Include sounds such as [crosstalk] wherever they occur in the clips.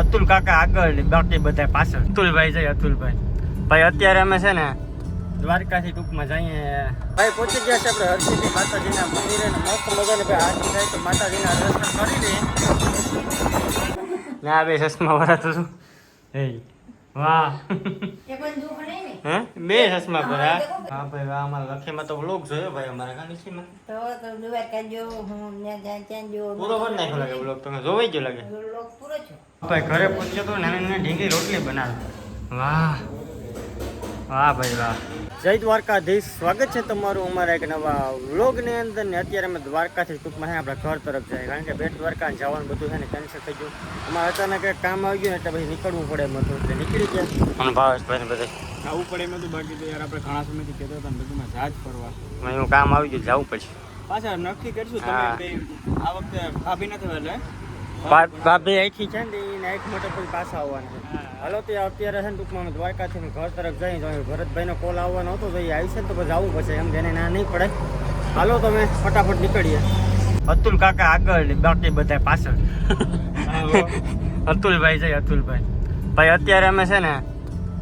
અતુલ કાકા આગળ ને બાકી બધા પાછળ. અતુલભાઈ જાય અતુલભાઈ. ભાઈ અત્યારે અમે છે ને દ્વારકાથી ટૂંકમાં જઈએ. ભાઈ પહોંચી ગયા છે આપણે હરસિદ્ધિ માતાજીના મંદિરે ને મસ્ત મજાને ભાઈ આરતી થાય તો માતાજીના દર્શન કરી લઈએ. ના આ બે ચશ્મા ભરાતો છું હે વાહ. હે? બે ચશ્મા ભરા હા હા? ભાઈ વાહ અમારા લખીમાં તો વ્લોગ જોયો ભાઈ અમારા ગાંધીજીમાં પૂરો કરી નાખ્યો લાગે વ્લોગ તમે જોવાઈ ગયો લાગે. ભાઈ ઘરે પહોંચ્યો તો નાની નાની ઢીંગી રોટલી બનાવી. વાહ. વાહ ભાઈ વાહ. જય દ્વારકાધીશ. સ્વાગત છે તમારું અમારા એક નવા વ્લોગની અંદર. ને અત્યારે અમે દ્વારકાથી ટૂંકમાં આપણા ઘર તરફ જાય કારણ કે બેટ દ્વારકા જવાનું બધું છે ને કેન્સલ થઈ ગયું. અમારે અચાનક કામ આવી ગયું ને એટલે પછી નીકળવું પડે એમ હતું. એટલે નીકળી ગયા. અને ભાવેશભાઈ બધે? આવું પડે એમ હતું. બાકી તો યાર આપણે ઘણા સમયથી કહેતા હતા બધુંમાં જાજ ફરવા. હું કામ આવી ગયું જવું પડશે. પાછા નક્કી કરશું તમે આ વખતે ભાભી નથી એટલે ભાભી અહીંથી છે ને? એ નાઇટ માટે કોઈ પાછા આવવાના હાલો તે અત્યારે છે ને ટૂંકમાં દ્વારકાથી ઘર તરફ જઈ તો ભરતભાઈનો કોલ આવવાનો હતો તો એ આવી છે ને તો પછી આવવું પડશે એમ જેને ના નહીં પડે. હાલો તમે ફટાફટ નીકળીએ. અતુલ કાકા આગળ બાકી બધા પાછળ. [laughs] અતુલભાઈ છે અતુલભાઈ. ભાઈ અત્યારે અમે છે ને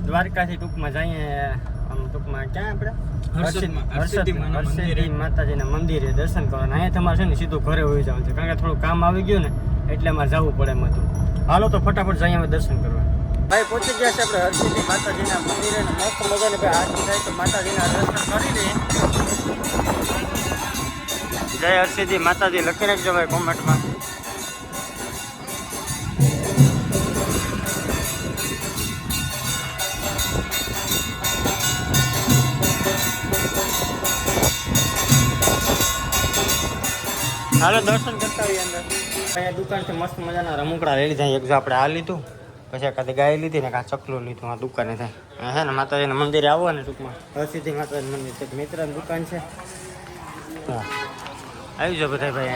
દ્વારકાથી ટૂંકમાં જઈએ આમ ટૂંકમાં ક્યાં આપણે? હર્ષદ-. માતાજીના મંદિરે દર્શન કરવાના. અહીંયા તમારે છે ને સીધું ઘરે હોઈ જવાનું છે. કારણ કે થોડું કામ આવી ગયું ને એટલે અમારે જવું પડે એમ હતું. હાલો તો ફટાફટ જઈએ અમે દર્શન કરવા. ભાઈ પહોંચી ગયા છે આપણે હરસિદ્ધિ માતાજીના મંદિરે. મસ્ત મજાને ભાઈ હાથ થાય તો માતાજીના દર્શન કરી લઈએ. જય હરસિદ્ધિ માતાજી, લખી રાખજો ભાઈ કોમેન્ટમાં. હાલો, દર્શન કરતા હોઈએ અંદર. અહીંયા દુકાનથી મસ્ત મજાના રમકડા લઈ લીધા એક જો આપણે આ લીધું પછી એકાદી ગાય લીધી ને કાં ચકલું લીધું આ દુકાને થાય છે ને માતાજીના મંદિરે આવો ને ટૂંકમાં. હરસિદ્ધિ માતાજી મંદિર છે. મિત્રની દુકાન છે. હા. આવી જાઓ બધા ભાઈ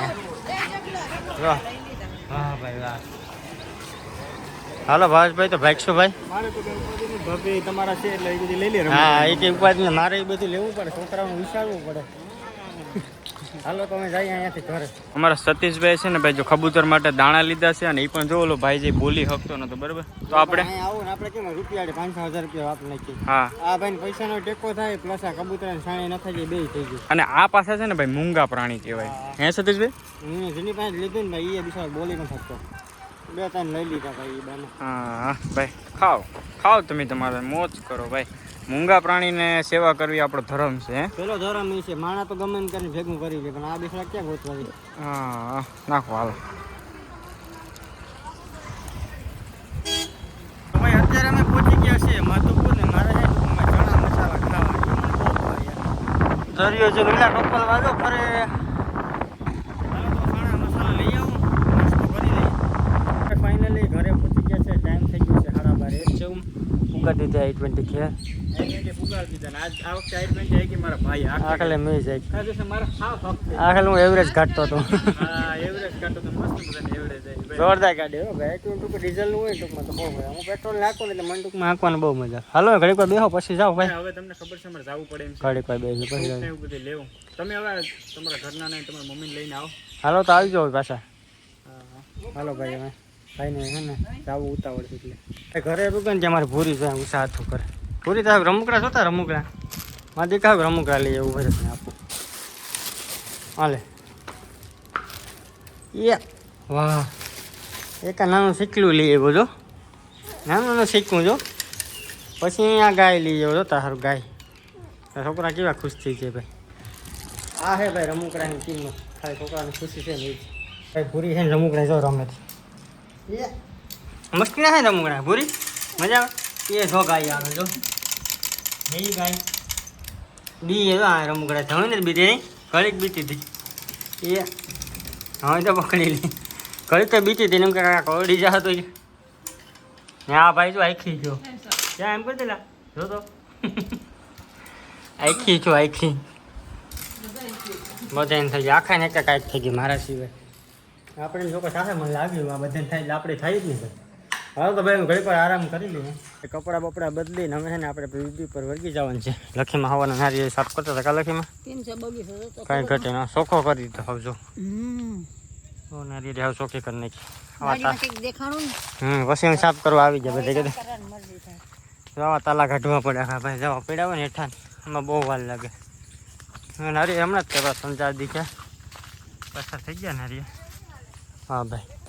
વાહ વાહ ભાઈ વાહ. હાલો ભાવેશભાઈ તો ભાગશો ભાઈ? કઈ ભાભી તમારા છે એટલે એ બધી લઈ લે હા એક એક વાત મારે એ બધું લેવું પડે. છોકરાઓને વિચારવું પડે. હાલો તો અમે જઈએ અહીંયાથી ઘરે. અમારા સતીશભાઈ છે ને ભાઈ જો કબૂતર માટે દાણા લીધા છે અને એ પણ જો ઓલો ભાઈ જે બોલી શકતો નતો બરાબર? તો આપણે આવું ને આપણે કેમ રૂપિયા પાંચસો હજાર રૂપિયા આપણે નાખી હા. આ ભાઈ પૈસાનો ટેકો થાય પ્લસ આ કબૂતર સાણી ન થાય બે થઈ ગયું. અને આ પાસે છે ને ભાઈ મૂંગા પ્રાણી કહેવાય. હે. સતીશભાઈ? હું જેની પાસે લીધું ને ભાઈ એ બિચારો બોલી ન શકતો. બે ત્રણ લઈ લીધા ભાઈ બાને. હા ભાઈ ખાઓ. ખાઓ તમે તમારે મોજ કરો ભાઈ. મૂંગા પ્રાણીને સેવા કરવી આપણો ધર્મ છે પેલો ધરમ એ છે માણા તો ગમે કરીને ભેગું કરી છે પણ આ બિચારા ક્યાં ગોતવા હા નાખો હાલો. ભાઈ અત્યારે અમે પહોંચી ગયા છીએ માધુપુર ને મારે છે ચણા મસાલા ખાવા દરિયો જો લીલા ટોપલ વાજો ફરે. ફાઇનલી ઘરે પહોંચી ગયા છે ટાઈમ થઈ ગયો છે સાડા બાર એક છે હું ઉગા દીધા આઈ ટ્વેન્ટી ભાઈ આખલે મેં જાય મારા આખલે હું એવરેજ કાઢતો હતો. જોરદાર ગાડી હો ભાઈ. ટુ ટુકુ ડીઝલનું હોય ટૂંકમાં તો બહુ મજા હું પેટ્રોલ નાખું ને એટલે મને ટૂંકમાં નાખવાનું બહુ મજા હાલો ઘડીક વાર બેહો પછી જાઓ ભાઈ. હવે તમને ખબર છે અમારે જવું પડે એમ ઘડીક વાર બેસી પછી એવું બધું લેવું. તમે હવે તમારા ઘરના નહીં તમારા મમ્મીને લઈને આવો. હાલો તો આવી જાઓ પાછા. હાલો ભાઈ અમે ભાઈને છે ને જવું ઉતાવળ છે એટલે. ઘરે રૂકે ને અમારે ભૂરી જાય હું હાથું કરે. ભૂરી સાહેબ રમકડા જોતા રમકડા. માં દેખાવ રમકડા લઈ એવું ભરત આપું. હાલે. એ વાહ. એક નાનું શીખલું લઈએ જો. નાનું નાનું શીખવું જો. પછી અહીંયા ગાય લઈ આવ્યો જોતા સારું ગાય. છોકરા કેવા ખુશ થઈ છે ભાઈ. આ હે ભાઈ રમકડાની કિંમત ખાલી છોકરાની ખુશી છે ને ભાઈ ભૂરી છે ને રમકડા જો રમે છે. મસ્તી ના છે રમકડા ભૂરી મજા આવે? એ છો ગાય આવે જો. એ ગાય. બી એ આ રમકડા થયું ને બીજી ઘડીક બીતી હતી. એ હવે તો પકડી લી. ઘડીક તો બીતી હતી એમ કે કોડી જા તો આ ભાઈ જો આખી જો ક્યાં એમ કરી દેલા જો તો. આખી છો આખી. બધા એમ થઈ ગયા આખા ને એક કાંઈક થઈ ગઈ મારા સિવાય. આપણે લોકો સાથે મને લાગ્યું આ બધાને થાય એટલે આપણે થાય જ નહીં. હવે તો ભાઈ ઘડી પર આરામ કરી લઈએ. કપડાં બપડા બદલીને હવે ને આપણે બીજી પર વર્ગી જવાનું છે. લખીમાં હવાના નારી સાફ કરતા હતા કા લખીમાં? કાંઈ ઘટે ના. સોખો કરી દીધો આવજો નારી હાવ ચોખ્ખી કરી નાખી. હમ પછી સાફ કરવા આવી જાય બધે જવા તાલા કાઢવા પડે હા ભાઈ જવા પડ્યા હોય ને હેઠા એમાં બહુ વાર લાગે. અને હરી હમણાં જ કરવા ત્રણ ચાર પસાર થઈ ગયા નારી હા ભાઈ.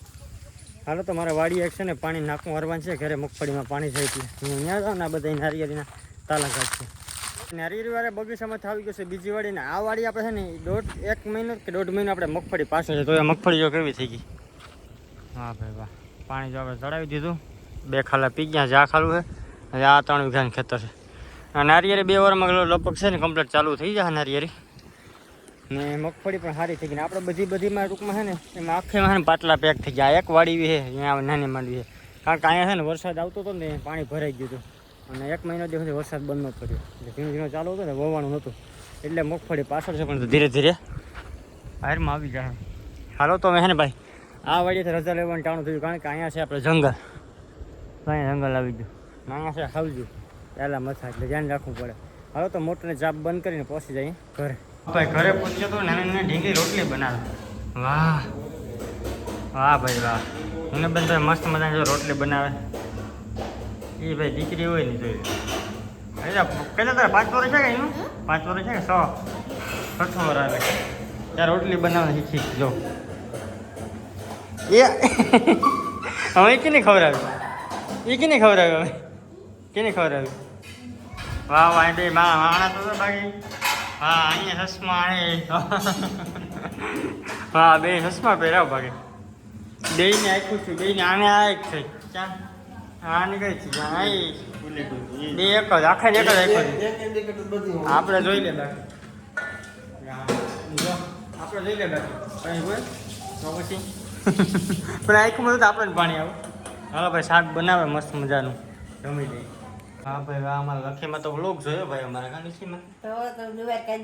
હાલો તો મારા વાડી એક છે ને પાણી નાખવું હરવાનું છે. ઘરે મગફળીમાં પાણી થાય છે હું અહીંયા જાઉં ને આ બધા નારિયેળીના તાલા કાઢશે નારિયેળી વાળા બગીચામાં આવી ગયું છે. બીજી વાડી ને. આ વાડી આપણે છે ને દોઢ એક મહિનો કે દોઢ મહિનો આપણે મગફળી પાસે છે. તો એ મગફળી જો કેવી થઈ ગઈ? હા ભાઈ વાહ. પાણી જો આપણે ચડાવી દીધું. બે ખાલા પી ગયા. જા ખાલું છે અને આ ત્રણ વીઘાનું ખેતર છે. નારિયેરી બે વારમાં લગભગ છે ને કમ્પ્લીટ ચાલુ થઈ જાય નારિયેરી ને મગફળી પણ સારી થઈ ગઈ ને આપણે બધી બધીમાં ટૂંકમાં છે ને, એમાં આખેમાં છે ને પાટલા પેક થઈ ગયા. એક વાડી છે, અહીંયા નાની માંડવી છે. કારણ કે અહીંયા છે ને વરસાદ આવતો હતો ને પાણી ભરાઈ ગયું હતું. અને એક મહિનો દિવસથી વરસાદ બંધ નહોતો પડ્યો. એટલે ધીમે ધીમે ચાલુ હતો ને, વવાણું નહોતું એટલે મગફળી પાછળ છે, પણ ધીરે ધીરે આયરમાં આવી જાય હાલો તો મેં ને ભાઈ, આ વાડીથી રજા લેવાનું ટાણું થયું, કારણ કે અહીંયા છે આપણે જંગલ. અહીંયા જંગલ આવી ગયું. ને અહીંયા છે હાવજું પહેલાં મથા, એટલે ધ્યાન રાખવું પડે. હાલો તો મોટરને ચાપ બંધ કરીને પહોંચી જાય ઘરે. ભાઈ ઘરે પહોંચ્યો તો નાની નાની રોટલી બનાવે. વાહ વાહ ભાઈ વાહ. મને બેન ભાઈ મસ્ત મજાની જો રોટલી બનાવે. એ ભાઈ દીકરી હોય ને જોઈ. કહેતા તારે, પાંચ વર્ષ છે કે એનું? પાંચ વર્ષ છે કે સો? છઠ્ઠો વર્ષ આવે. ત્યાં રોટલી બનાવવાની શીખી જો. એ હવે કેને આવી? એ કેને આવી હવે? કેને ખબર વાહ વાહ બે માણા તો બાકી. હા અહીંયા ચશ્મા એ [laughs] હા બે ચશ્મા પહેરાવ ભાગે. બેયને આખું છું બેયને આને આ એક છે. ક્યાં આને કઈ છે? આ બે એક જ આખા એક જ આખો આપણે જોઈ લે બાકી. આપણે જોઈ લે બાકી. કઈ તો પછી. [laughs] પણ આખું બધું તો આપણે જ પાણી આવે. હાલો ભાઈ શાક બનાવે મસ્ત મજાનું. જમી લઈએ. હા ભાઈ અમારા લખીમાં તો વ્લોગ જોયો ભાઈ અમારા તો તો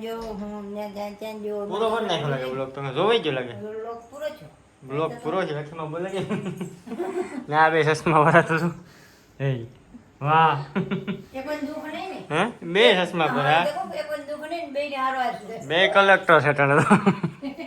જો હું ત્યાં ત્યાં ત્યાં જો. પૂરો કરી નાખ્યો લાગે વ્લોગ તમે જોવાઈ ગયો લાગે? લોક પૂરો છો? બ્લોગ પૂરો છે લખીમાં બોલે કે [laughs] ના બે ચશ્મા વાળા તો શું હે વાહ. એ પણ દુઃખ નહીં ને? હે? બે ચશ્મા હા એ પણ દુઃખ નહીં ને હારો બે કલેક્ટર છે તને તો. [laughs]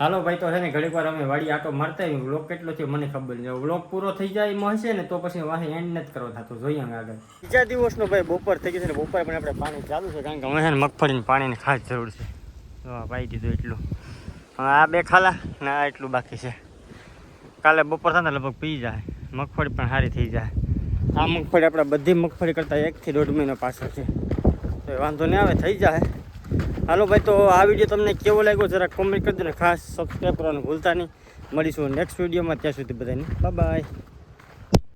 હાલો ભાઈ, તો છે ને ઘડીક વાર અમે વાડી આટો મારતા આવ્યું વ્લોગ કેટલો થયો મને ખબર નહીં. વ્લોગ પૂરો થઈ જાય એમાં હશે ને, તો પછી વાહે એન્ડ નથી કરવો થતો. જોઈએ અમે આગળ. બીજા દિવસનો ભાઈ બપોર થઈ ગયો છે ને, બપોર પણ આપણે પાણી ચાલુ છે, કારણ કે અમે છે ને મગફળીને પાણીની ખાસ જરૂર છે. તો પાઈ દીધું એટલું. આ બે ખાલા ને આ એટલું બાકી છે. કાલે બપોર થાય ને લગભગ પી જાય. મગફળી પણ સારી થઈ જાય. આ મગફળી આપણે બધી મગફળી કરતાં એકથી દોઢ મહિનો પાછળ છે. તો વાંધો નહીં આવે, થઈ જાય. હાલો ભાઈ, તો આ વીડિયો તમને કેવો લાગ્યો? જરા કોમેન્ટ કરજો ને ખાસ સબસ્ક્રાઈબ કરવાનું ભૂલતા નહીં. મળીશું નેક્સ્ટ વિડીયોમાં ત્યાં સુધી બધાને. બાય